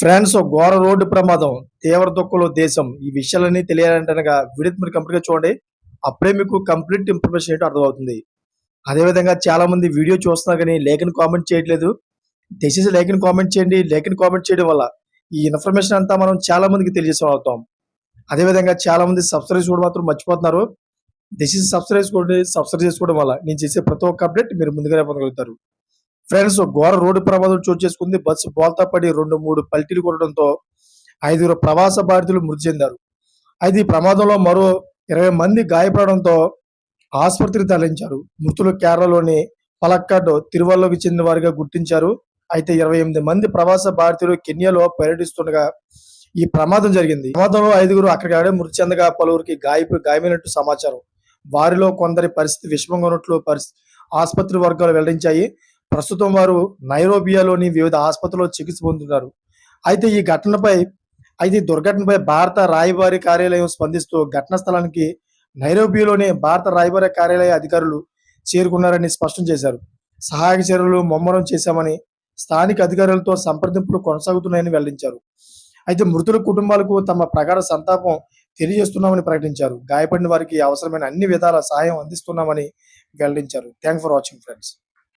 France ఘోర road ప్రమాదం తీవ్ర దుఃఖంలో దేశం. ఈ విషయాలన్నీ తెలియాలంటనగా వీడియో మీరు కంప్లీట్గా చూడండి. అప్పుడే మీకు కంప్లీట్ ఇన్ఫర్మేషన్ ఏంటో అర్థమవుతుంది. అదేవిధంగా చాలామంది వీడియో చూస్తున్నా కానీ లేఖని కామెంట్ చేయట్లేదు. దయచేసి లేఖని కామెంట్ చేయండి. లేఖని కామెంట్ చేయడం వల్ల ఈ ఇన్ఫర్మేషన్ అంతా మనం చాలామందికి తెలియజేసే అవుతాం అదేవిధంగా చాలామంది సబ్స్క్రైబ్ చేసుకోవడం మాత్రం మర్చిపోతున్నారు. దయచేసి సబ్స్క్రైబ్ చేసుకోండి. సబ్స్క్రైబ్ చేసుకోవడం వల్ల నేను చేసే ప్రతి ఒక్క అప్డేట్ మీరు ముందుగానే పొందగలుగుతారు. ఫ్రెండ్స్ ఘోర రోడ్డు ప్రమాదం చోటు చేసుకుంది. బస్సు బోల్తా పడి రెండు మూడు పల్టీలు కొట్టడంతో ఐదుగురు ప్రవాస బాధితులు మృతి చెందారు. అయితే ఈ ప్రమాదంలో మరో ఇరవై మంది గాయపడడంతో ఆసుపత్రికి తరలించారు. మృతులు కేరళలోని పలక్కాడ్ తిరువల్లోకి చెందిన వారిగా గుర్తించారు. అయితే ఇరవై ఎనిమిది మంది ప్రవాస భారతీయులు కెన్యాలో పర్యటిస్తుండగా ఈ ప్రమాదం జరిగింది. ప్రమాదంలో ఐదుగురు అక్కడికాడే మృతి చెందగా పలువురికి గాయపు గాయమైనట్టు సమాచారం. వారిలో కొందరి పరిస్థితి విషమంగా ఉన్నట్లు పరిస్థితి ఆసుపత్రి వర్గాలు వెల్లడించాయి. ప్రస్తుతం వారు నైరోబియాలోని వివిధ ఆసుపత్రుల్లో చికిత్స పొందుతున్నారు. అయితే ఈ ఘటనపై అయితే ఈ దుర్ఘటనపై భారత రాయబారి కార్యాలయం స్పందిస్తూ ఘటనా స్థలానికి నైరోబియాలోని భారత రాయబారి కార్యాలయ అధికారులు చేరుకున్నారని స్పష్టం చేశారు. సహాయక చర్యలు ముమ్మరం చేశామని స్థానిక అధికారులతో సంప్రదింపులు కొనసాగుతున్నాయని వెల్లడించారు. అయితే మృతుల కుటుంబాలకు తమ ప్రగాఢ సంతాపం తెలియజేస్తున్నామని ప్రకటించారు. గాయపడిన వారికి అవసరమైన అన్ని విధాల సహాయం అందిస్తున్నామని వెల్లడించారు. Thank for watching friends.